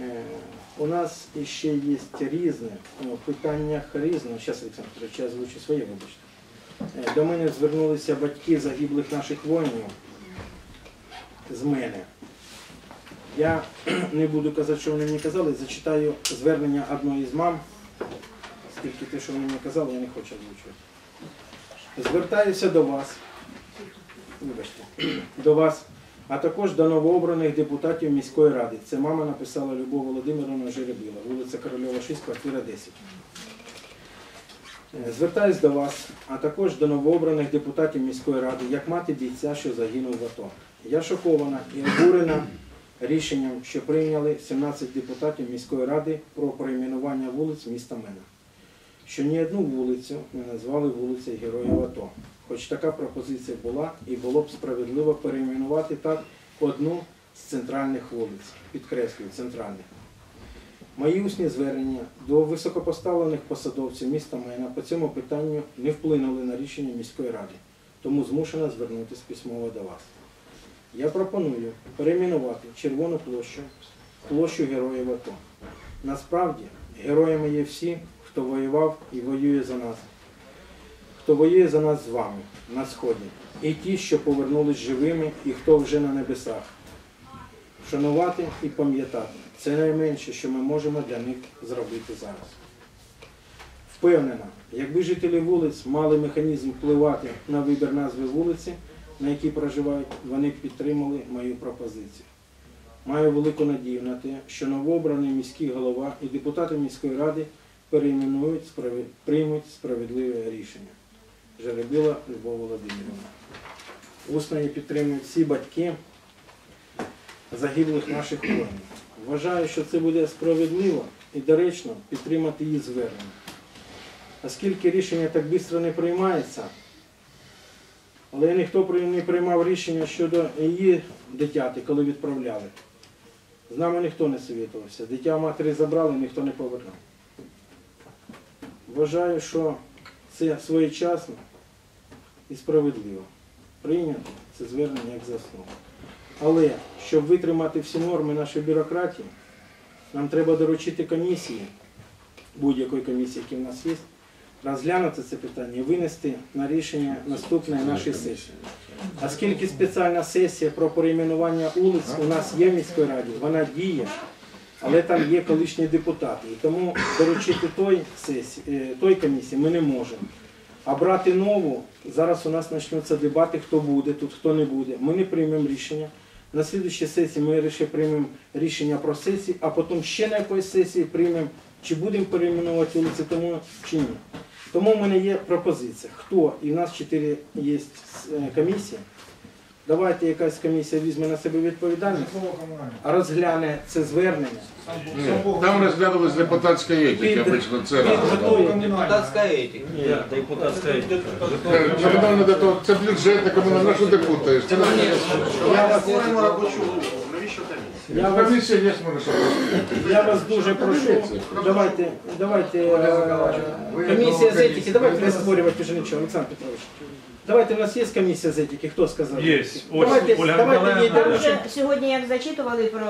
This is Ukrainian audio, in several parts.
Е, У нас ще є різне, ну, в питаннях різне. Зараз, Олександр я озвучу своє, вибачте. Е, До мене звернулися батьки загиблих наших воїнів з мене. Я не буду казати, що вони мені казали, зачитаю звернення одної з мам, оскільки те, що вони мені казали, я не хочу озвучувати. Звертаюся до вас, вибачте, до вас, а також до новообраних депутатів міської ради. Це мама написала Любов Володимировна Жеребіла, вулиця Корольова 6, квартира 10. Е, Звертаюсь до вас, а також до новообраних депутатів міської ради, як мати бійця, що загинув в АТО. Я шокована і обурена рішенням, що прийняли 17 депутатів міської ради про перейменування вулиць міста Мена. Що ні одну вулицю не назвали вулицею Героїв АТО. Хоч така пропозиція була і було б справедливо перейменувати так одну з центральних вулиць, підкреслюю, центральних. Мої усні звернення до високопоставлених посадовців міста Мена по цьому питанню не вплинули на рішення міської ради, тому змушена звернутися письмово до вас. Я пропоную перейменувати Червону площу площу Героїв АТО. Насправді, героями є всі, хто воював і воює за нас, хто воює за нас з вами на Сході, і ті, що повернулись живими, і хто вже на небесах. Шанувати і пам'ятати це найменше, що ми можемо для них зробити зараз. Впевнена, якби жителі вулиць мали механізм впливати на вибір назви вулиці, на якій проживають, вони б підтримали мою пропозицію. Маю велику надію на те, що новообраний міський голова і депутати міської ради перейменують, справи- приймуть справедливе рішення. Жеребіла Любов Володимирівна. Усно її підтримують всі батьки загиблих наших воїнів. Вважаю, що це буде справедливо і доречно підтримати її звернення. Оскільки рішення так швидко не приймається, але ніхто не приймав рішення щодо її дитяти, коли відправляли. З нами ніхто не совітувався. Дитя матері забрали, ніхто не повернув. Вважаю, що це своєчасно і справедливо. Прийнято це звернення як за. Але щоб витримати всі норми нашої бюрократії, нам треба доручити комісії, будь-якої комісії, які в нас є, розглянути це питання і винести на рішення наступної нашої сесії. Оскільки спеціальна сесія про перейменування вулиць у нас є в міській раді, вона діє, але там є колишні депутати. І тому доручити той, сесії, е, той комісії ми не можемо. А брати нову, зараз у нас почнуться дебати, хто буде тут, хто не буде. Ми не приймемо рішення. На слідчій сесії ми ще приймемо рішення про сесію, а потім ще на якоїсь сесії приймемо, чи будемо перейменувати вулиці тому чи ні. Тому в мене є пропозиція. Хто, і в нас чотири є е, комісії, давайте якась комісія візьме на себе відповідальність, а розгляне це звернення. Ні, Там розглядалась депутатська етика, обично це підготує. Депутатська етика. Комунальне до того, це бюджетне комунальне, що ти путаєш? Це Я вас, я вас, комісія є, може, я вас дуже прошу, давайте, давайте, е, комісія з етики, давайте не створювати вже нічого, Олександр Петрович. Давайте, у нас є комісія з етики, хто сказав? Є. Ось Давайте, Ольга давайте їй Миколаївна. доручимо. Вже сьогодні як зачитували про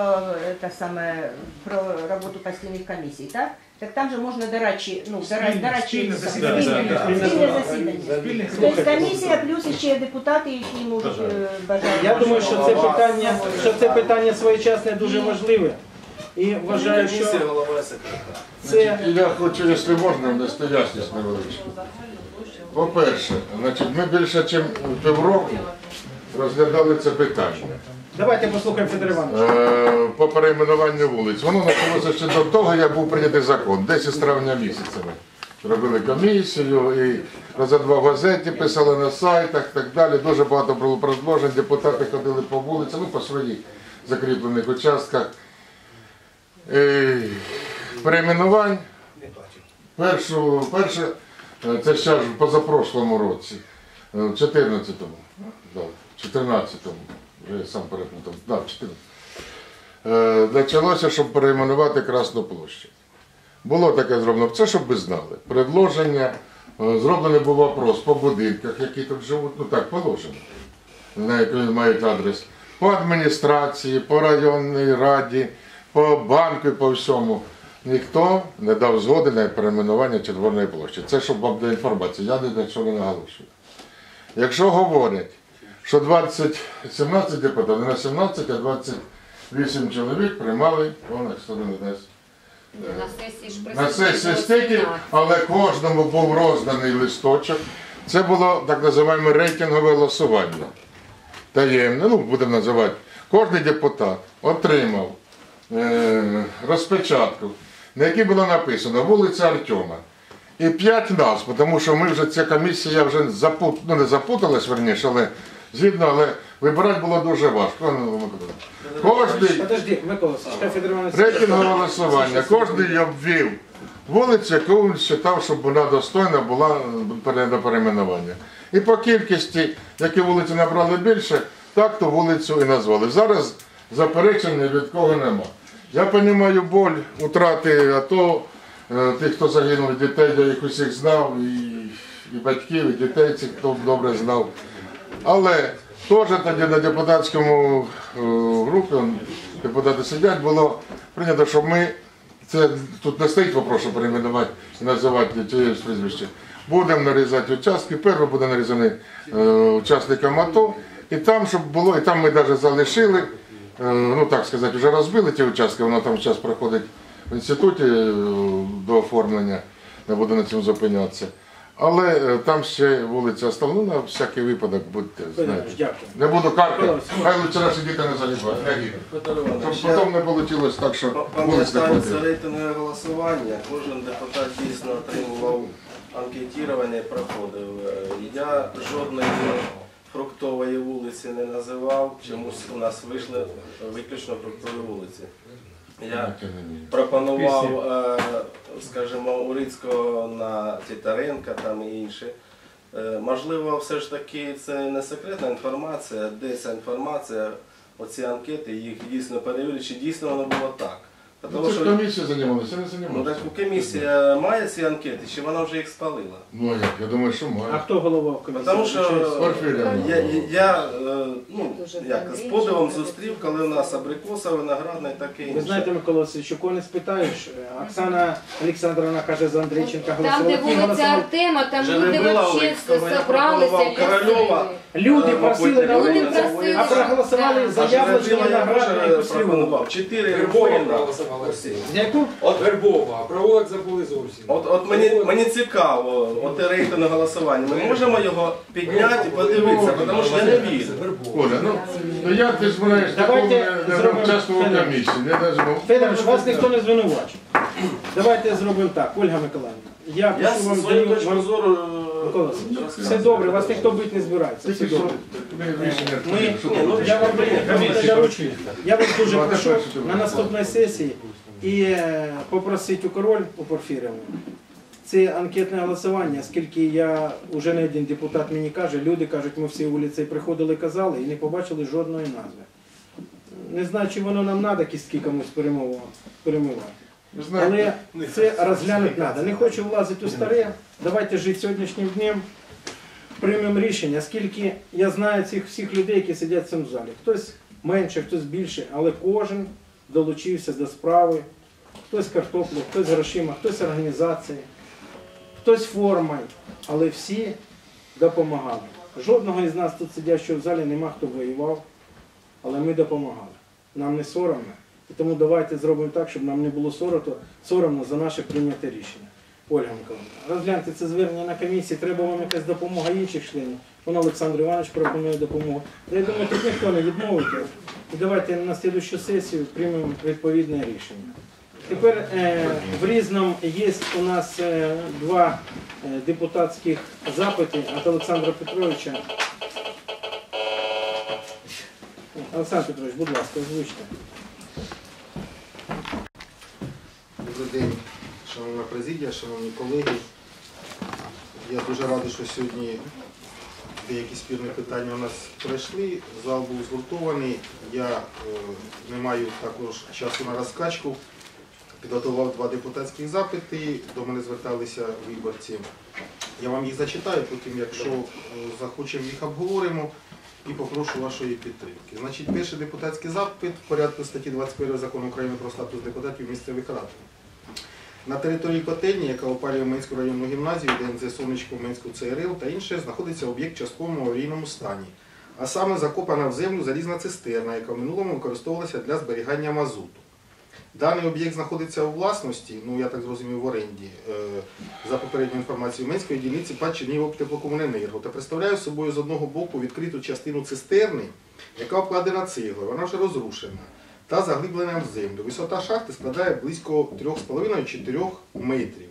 е, те саме про роботу постійних комісій, так? Так там же можна дорадчі, ну, дора- дорадчі спільне засідання. спільне- Да, да, да. спільне засідання. Тобто комісія плюс ще депутати, які можуть е, бажають. Я думаю, що це питання, що це питання своєчасне дуже важливе. І вважаю, що голова секретар. це Я хочу, якщо можна, внести ясність невеличку. По-перше, значить, ми більше, ніж півроку розглядали це питання. давайте послухаємо Федор Іванович. Е, По перейменуванню вулиць. Воно почалося ще до того, як був прийнятий закон, десь із травня місяця. ми Робили комісію і роза-два в газеті, писали на сайтах так далі. Дуже багато було предложень, депутати ходили по вулицям, ну, по своїх закріплених участках. Е, Перейменувань. Першу, перше, це ще ж позапрошлому році, е, в 14-му, да, в 14-му, вже я сам переплутав, да, в 14 Е, Почалося, щоб перейменувати Красну площу. Було таке зроблено, це щоб ви знали. Предложення, е, зроблений був вопрос по будинках, які тут живуть, ну так, положено, на які мають адрес, по адміністрації, по районній раді, по банку і по всьому. Ніхто не дав згоди на перейменування Червоної площі. Це щоб вам для інформації, я ні на що не наголошую. Якщо говорять, що 20, 17 депутатів, не на 17, а 28 чоловік приймали, вон, хто не дасть. На сесії ж На сесії стільки, але кожному був розданий листочок. Це було так називаємо рейтингове голосування. Таємне, ну будемо називати. Кожен депутат отримав е, розпечатку, на якій було написано вулиця Артема. І п'ять назв, тому що ми вже ця комісія вже запут, ну, не запуталась, верніше, але згідно, але вибирати було дуже важко. Ну, Кожний Подожди, Микола, Сашка Федор Іванович. рейтингове голосування. Кожен обвів вулицю, яку він вважав, щоб вона достойна була до перейменування. І по кількості, які вулиці набрали більше, так ту вулицю і назвали. Зараз заперечень ні від кого нема. Я розумію боль утрати АТО, е, тих, хто загинув, дітей, я їх усіх знав, і, і батьків, і дітей цих, хто добре знав. Але теж тоді на депутатському е, групі, депутати сидять, було прийнято, щоб ми, це тут не стоїть вопрос, щоб перейменувати називати чиєсь прізвище. Будемо нарізати участки, перший буде нарізаний е, учасникам АТО, і там, щоб було, і там ми навіть залишили, ну так сказати, вже розбили ті участки, воно там зараз проходить в інституті е, до оформлення, не буду на цьому зупинятися. Але е, там ще вулиця остальна, ну, на всякий випадок будьте знаєте. Не буду Микола, хай лучше наші діти не я потім не вийшло так, що вулиць не це рейтингове голосування. Кожен депутат дійсно отримував анкетування і проходив. Е, Я жодної фруктової вулиці не називав. Чомусь у нас вийшли виключно фруктові вулиці. Я пропонував, е, скажімо, Урицького на Тітаренка там і інші. Е, Можливо, все ж таки це не секретна інформація, де ця інформація, оці анкети, їх дійсно перевірили, чи дійсно воно було так. Ну, Тому це ж що комісія займалася, не ну, займалася. так комісія має ці анкети, чи вона вже їх спалила? Ну а як, я думаю, що А має. хто голова в комісії? Тому що Порфірівна. я, я, я е, ну, як, з подивом зустрів, коли у нас абрикоса, виноградна і таке інше. Ви знаєте, Микола Васильович, кого не спитаєш, е, Оксана Олександровна каже за Андрійченка Там, де голосувала. Ті вулиця голосували. Артема, там люди не вообще собралися просили. Люди Е, просили на люди вулиці, просили, а проголосували за яблучні Жирабіла я виноградні теж послівну. пропонував. Чотири Вербова проголосувала всі. За яку? От Вербова, а провулок забули зовсім. От, от мені, мені цікаво, от рейтинг голосування. Ми можемо його підняти і подивитися, тому що я не вірю. Вербова. Оля, ну, ну як ти ж знаєш, Давайте такого не- не зробимо участвував в Федор. не нажимав. Федорович, вас ніхто не звинувачив. Давайте зробимо так, Ольга Миколаївна. Я Я прошу вам даю точку вам зору Микола е, Васильович, все добре, вас ніхто бити не збирається. Все добре. Ми, прийняли, що ти ну, я вам робити? Я вас дуже Ну, прошу на наступній сесії і е, попросити у король у Порфірівну. Це анкетне голосування, оскільки я вже не один депутат мені каже, люди кажуть, ми всі вулиці приходили, казали і не побачили жодної назви. Не знаю, чи воно нам треба кістки комусь перемивати. Але це розглянути треба. Не хочу влазити у старе. Давайте жити сьогоднішнім днем. Приймемо рішення, оскільки я знаю цих всіх людей, які сидять в цьому залі. Хтось менше, хтось більше, але кожен долучився до справи. Хтось картоплю, хтось грошима, хтось організацією, хтось формою, але всі допомагали. Жодного із нас тут сидячого в залі нема, хто воював, але ми допомагали. Нам не соромно. І тому давайте зробимо так, щоб нам не було соромно, за наше прийняте рішення. Ольга Миколаївна, розгляньте це звернення на комісії, треба вам якась допомога інших членів. Вон Олександр Іванович пропонує допомогу. Я думаю, тут ніхто не відмовить. І давайте на слідущу сесію приймемо відповідне рішення. Тепер е, в Різному є у нас е, два е, депутатських запити від Олександра Петровича. Олександр Петрович, будь ласка, озвучте. День, шановна президія, шановні колеги. Я дуже радий, що сьогодні деякі спірні питання у нас пройшли. Зал був згуртований. Я е, не маю також часу на розкачку. Підготував два депутатські запити. До мене зверталися виборці. Я вам їх зачитаю, потім, якщо е, захочемо, їх обговоримо. і попрошу вашої підтримки. Значить, перший депутатський запит в порядку статті 21 закону України про статус депутатів місцевих рад. На території котельні, яка опалює Минську районну гімназію, ДНЗ Сонечко, Минську ЦРЛ та інше, знаходиться об'єкт в частковому аварійному стані. А саме закопана в землю залізна цистерна, яка в минулому використовувалася для зберігання мазуту. Даний об'єкт знаходиться у власності, ну я так зрозумів, в оренді, е, за попередньою інформацією Минської дільниці ПАД Чернігів теплокомуненерго та представляє собою з одного боку відкриту частину цистерни, яка обкладена цеглою, вона вже розрушена та заглиблена в землю. Висота шахти складає близько 3,5-4 метрів.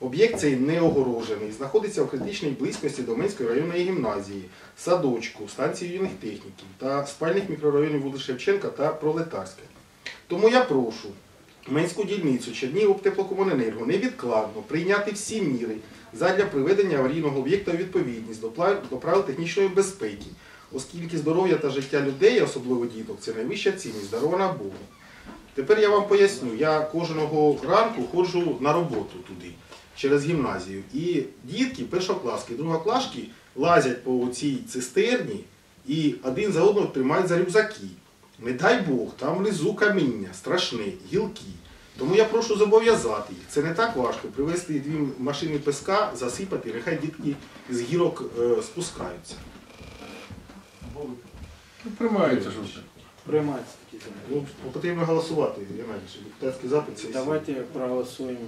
Об'єкт цей не огорожений, знаходиться в критичній близькості до Минської районної гімназії, садочку, станції юних техніків та спальних мікрорайонів вулиць Шевченка та Пролетарська. Тому я прошу Минську дільницю Чернігів теплокомуненерго невідкладно прийняти всі міри задля приведення аварійного об'єкта у відповідність до правил технічної безпеки, оскільки здоров'я та життя людей, особливо діток, це найвища цінність, дарована Богом. Тепер я вам поясню, я кожного ранку ходжу на роботу туди, через гімназію. І дітки, першокласки, другоклашки лазять по цій цистерні і один за одного тримають за рюкзаки. Не дай Бог, там внизу каміння, страшне, гілки. Тому я прошу зобов'язати їх. Це не так важко привезти дві машини песка, засипати, нехай дітки з гірок е, спускаються. Ну, приймається, що ж. Приймається такі землі. Ну, потрібно голосувати, Геннадій, депутатський запит. Це Давайте проголосуємо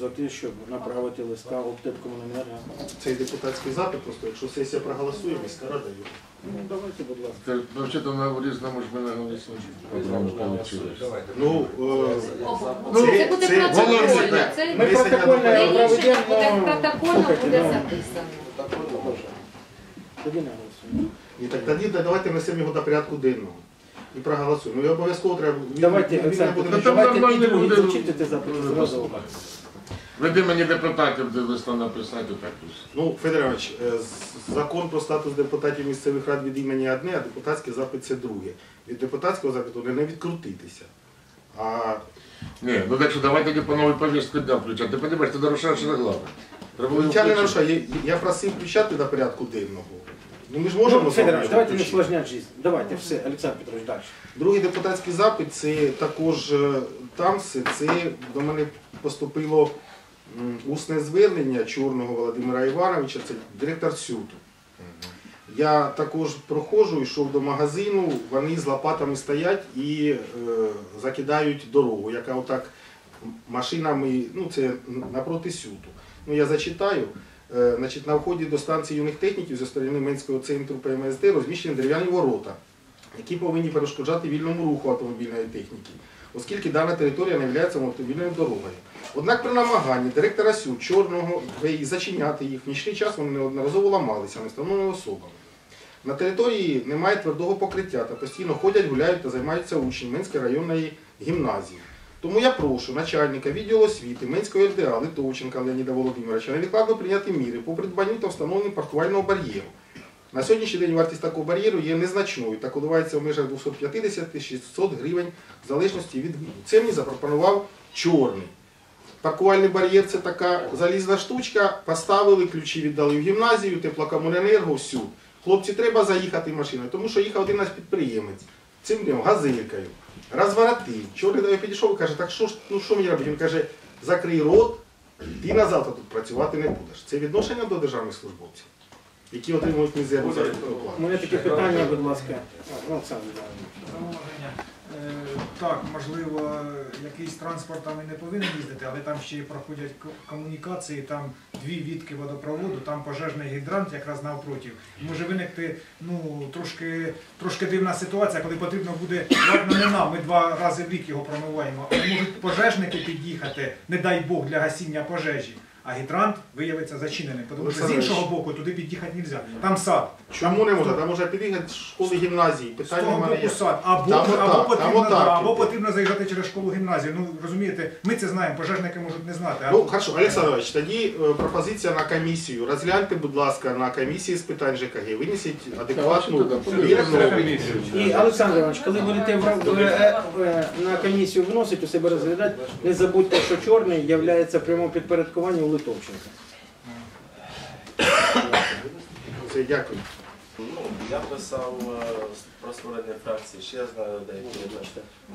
за те, щоб направити листа обтепкомуненерго. Цей депутатський запит, просто якщо сесія проголосує, міська рада його. Ну, давайте, будь ласка. Це, Взагалі-то на різному ж ми не голосуємо. Ну, е, Ну, Це буде це- протокольно. Це Ми Внесення протокольно не до- рішення буде проведемо. протокольно буде ну, записано. Тоді не голосуємо. І так тоді давайте внесемо його до порядку денного. І проголосуємо. Ну і обов'язково треба. він- Давайте, він не Олександр буде Петрович, давайте і другі буде. зачитайте запити зразу. Веди мені депутатів, де листа написати, так ось. Ну, Федорович, е, з- закон про статус депутатів місцевих рад від імені одне, а депутатський запит це друге. Від депутатського запиту не відкрутитися. А Ні, ну так що давайте тоді по новій повістку дня включати. Ти розумієш, ти нарушаєш регламент. Треба було я не включити. нарушаю, я, я просив включати до порядку денного. Ну ми ж можемо Ну, з вами Федорович, давайте не включити. усложнять жизнь. Давайте, все, Олександр Петрович, далі. Другий депутатський запит це також е, там все. Це до мене поступило м, усне звернення Чорного Володимира Івановича, це директор СЮТу. Я також проходжу, йшов до магазину, вони з лопатами стоять і е, закидають дорогу, яка отак машинами, ну це напроти сюту. Ну я зачитаю. Е, значить, на вході до станції юних техніків зі сторони Менського центру ПМСД розміщені дерев'яні ворота, які повинні перешкоджати вільному руху автомобільної техніки, оскільки дана територія не є автомобільною дорогою. Однак при намаганні директора СЮ Чорного зачиняти їх в нічний час вони неодноразово ламалися невстановленими особами. На території немає твердого покриття та постійно ходять, гуляють та займаються учні Минської районної гімназії. Тому я прошу начальника відділу освіти Минської РДА Литовченка Леоніда Володимировича невідкладно прийняти міри по придбанню та встановленню паркувального бар'єру. На сьогоднішній день вартість такого бар'єру є незначною та коливається в межах 250-600 гривень в залежності від виду. Це мені запропонував чорний. Паркувальний бар'єр це така залізна штучка, поставили, ключі віддали в гімназію, теплокомуненерго, всю. Хлопці, треба заїхати машиною, тому що їхав один наш підприємець цим днем газелькою. Розворотив. Чорний до нього підійшов і каже, так що ж, ну що мені робити? Він каже, закрий рот, ти на завтра тут працювати не будеш. Це відношення до державних службовців, які отримують мізерну заробітну У плату. мене таке питання, будь ласка. А, Олександр Так, можливо, якийсь транспорт там і не повинен їздити, але там ще й проходять комунікації, там дві відки водопроводу, там пожежний гідрант якраз навпротив. Може виникти ну, трошки, трошки дивна ситуація, коли потрібно буде, ладно, не нам, ми два рази в рік його промиваємо, але можуть пожежники під'їхати, не дай Бог, для гасіння пожежі. А гідрант виявиться зачинений, тому що з Олександр іншого боку туди під'їхати не можна. Там сад. Чому не можна? Там може під'їхати з школи гімназії. З Питання в того мене є. сад. Або, Там або, там потрібно, отак да, або іде. потрібно заїжджати через школу гімназію. Ну розумієте, ми це знаємо, пожежники можуть не знати. а- Ну, хорошо, Олександрович, тоді е, пропозиція на комісію. Розгляньте, будь ласка, на комісії з питань ЖКГ. Винесіть адекватну вірну. І Олександр Іванович, коли будете в, в- е, е, на комісію вносити, у себе розглядати, не забудьте, що чорний є підпорядкуванні у Литовченка. Все, дякую. Ну, я писав е, про створення фракції, ще я знаю деякі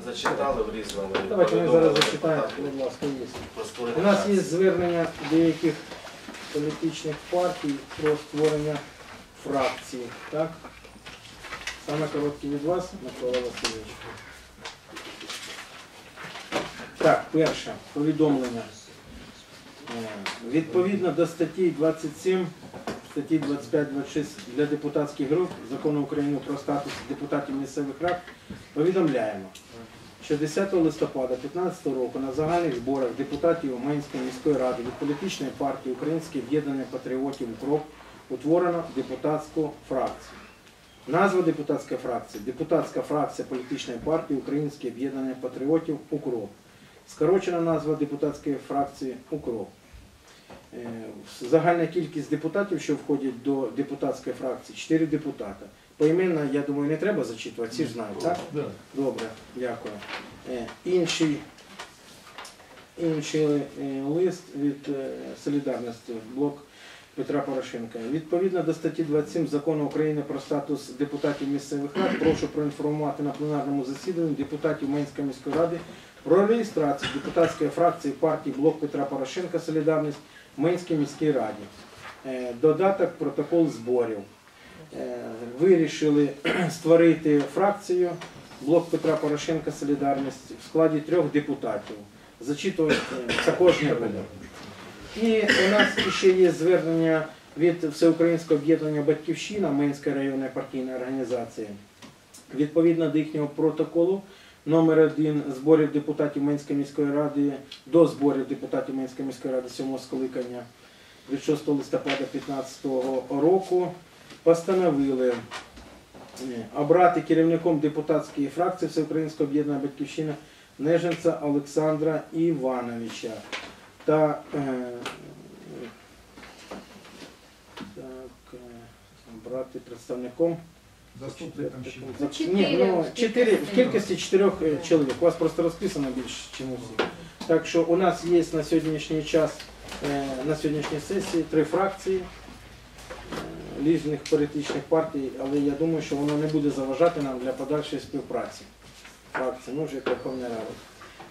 зачитали в різному. Давайте ми зараз зачитаємо, будь ласка, є. У нас є звернення деяких політичних партій про створення фракції. Так? Саме коротке від вас, Микола Васильович. Так, перше, повідомлення. Відповідно до статті 27, статті 25-26 для депутатських груп Закону України про статус депутатів місцевих рад повідомляємо, що 10 листопада 2015 року на загальних зборах депутатів Менської міської ради від політичної партії Українське об'єднання патріотів УКРОП утворено депутатську фракцію. Назва депутатської фракції депутатська фракція політичної партії Українське об'єднання патріотів УКРОП. Скорочена назва депутатської фракції УКРОП. Е, Загальна кількість депутатів, що входять до депутатської фракції, 4 депутата. Поіменно, я думаю, не треба зачитувати, всі ж знають, так? Добре, дякую. Е, Інший, інший е, лист від Солідарності, блок Петра Порошенка. Відповідно до статті 27 Закону України про статус депутатів місцевих рад, прошу проінформувати на пленарному засіданні депутатів Менської міської ради про реєстрацію депутатської фракції партії Блок Петра Порошенка Солідарність в Менській міській раді. Е, Додаток протокол зборів. Е, Вирішили створити фракцію Блок Петра Порошенка Солідарність в складі трьох депутатів. Зачитувати е, також не буду. І у нас ще є звернення від Всеукраїнського об'єднання Батьківщина Менської районної партійної організації. Відповідно до їхнього протоколу номер 1 зборів депутатів Менської міської ради до зборів депутатів Менської міської ради 7 скликання від 6 листопада 2015 року постановили обрати керівником депутатської фракції Всеукраїнського об'єднання Батьківщина Неженця Олександра Івановича та е, так, е, брати представником Заступник там за- Ні, ну, в чотири, в кількості. кількості чотирьох е, чоловік. У вас просто розписано більше, ніж у всіх. Так що у нас є на сьогоднішній час, е, на сьогоднішній сесії три фракції е, різних політичних партій, але я думаю, що воно не буде заважати нам для подальшої співпраці. Фракції, ну вже як Верховна Рада.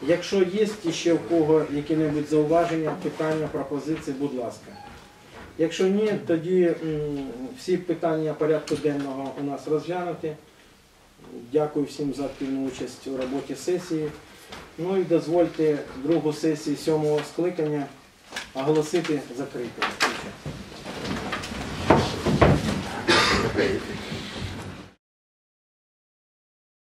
Якщо є ще в кого які-небудь зауваження, питання, пропозиції, будь ласка. Якщо ні, тоді всі питання порядку денного у нас розглянуті. Дякую всім за активну участь у роботі сесії. Ну і дозвольте другу сесію сьомого скликання оголосити закритою.